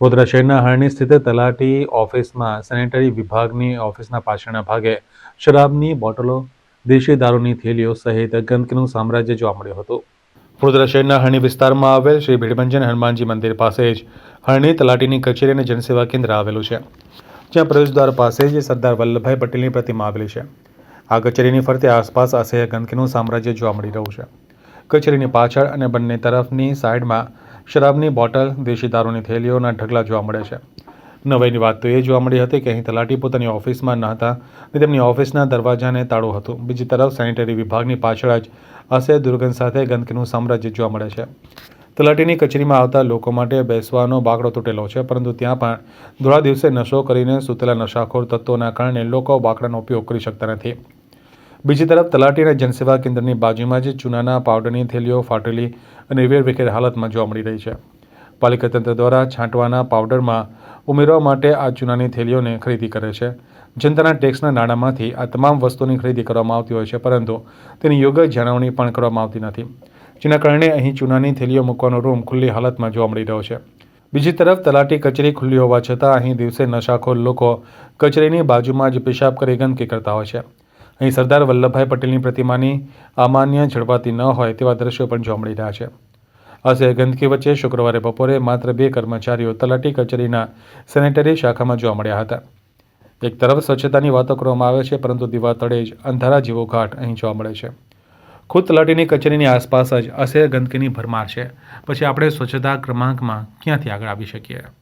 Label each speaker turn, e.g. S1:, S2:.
S1: વડોદરા શહેરના હરણી સ્થિત તલાટી ઓફિસમાં સેનેટરી વિભાગની ઓફિસના પાછળના ભાગે શરાબની બોટલો, દેશી દારૂની થેલીઓ સહિત ગંદકીનું સામ્રાજ્ય જોવા મળ્યું હતું. વડોદરા શહેરના હરણી વિસ્તારમાં આવેલ શ્રી ભીડભંજન હનુમાનજી મંદિર પાસે જ હરણી તલાટીની કચેરી અને જનસેવા કેન્દ્ર આવેલું છે, જ્યાં પ્રવેશદ્વાર પાસે જ સરદાર વલ્લભભાઈ પટેલની પ્રતિમા આવેલી છે. આ કચેરીની ફરતે આસપાસ અસહ્ય ગંદકીનું સામ્રાજ્ય જોવા મળી રહ્યું છે. કચેરીની પાછળ અને બંને તરફની સાઈડમાં શરાબની બોટલ, દેશી દારૂની થેલીઓના ઢગલા જોવા મળે છે. નવાઈની વાત તો એ જોવા મળી હતી કે અહીં તલાટી પોતાની ઓફિસમાં ન હતા અને તેમની ઓફિસના દરવાજાને તાળું હતું. બીજી તરફ સેનિટરી વિભાગની પાછળ જ અસહ્ય દુર્ગંધ સાથે ગંદકીનું સામ્રાજ્ય જોવા મળે છે. તલાટીની કચેરીમાં આવતા લોકો માટે બેસવાનો બાકડો તૂટેલો છે, પરંતુ ત્યાં પણ ધોળા દિવસે નશો કરીને સૂતેલા નશાખોર તત્વોના કારણે લોકો બાકડાનો ઉપયોગ કરી શકતા નથી. બીજી તરફ તલાટી અને જનસેવા કેન્દ્રની બાજુમાં જ ચૂનાના પાવડરની થેલીઓ ફાટેલી અને વેરવિખેર હાલતમાં જોવા મળી રહી છે. પાલિકા તંત્ર દ્વારા છાંટવાના પાવડરમાં ઉમેરવા માટે આ ચૂનાની થેલીઓને ખરીદી કરે છે. જનતાના ટેક્સના નાણાંમાંથી આ તમામ વસ્તુની ખરીદી કરવામાં આવતી હોય છે, પરંતુ તેની યોગ્ય જાળવણી પણ કરવામાં આવતી નથી. જેના કારણે અહીં ચૂનાની થેલીઓ મૂકવાનો રૂમ ખુલ્લી હાલતમાં જોવા મળી રહ્યો છે. બીજી તરફ તલાટી કચેરી ખુલ્લી હોવા છતાં અહીં દિવસે નશાખોર લોકો કચેરીની બાજુમાં જ પેશાબ કરી ગંદકી કરતા હોય છે. અહીં સરદાર વલ્લભભાઈ પટેલની પ્રતિમાની અમાન્ય જળવાતી ન હોય તેવા દ્રશ્યો પણ જોવા મળી રહ્યા છે. અસહ્ય ગંદકી વચ્ચે શુક્રવારે બપોરે માત્ર બે કર્મચારીઓ તલાટી કચેરીના સેનેટરી શાખામાં જોવા મળ્યા હતા. એક તરફ સ્વચ્છતાની વાતો કરવામાં આવે છે, પરંતુ દીવા તળે જ અંધારા જેવો ઘાટ અહીં જોવા મળે છે. ખુદ તલાટીની કચેરીની આસપાસ જ અસહ્ય ગંદકીની ભરમાર છે. પછી આપણે સ્વચ્છતા ક્રમાંકમાં ક્યાંથી આગળ આવી શકીએ?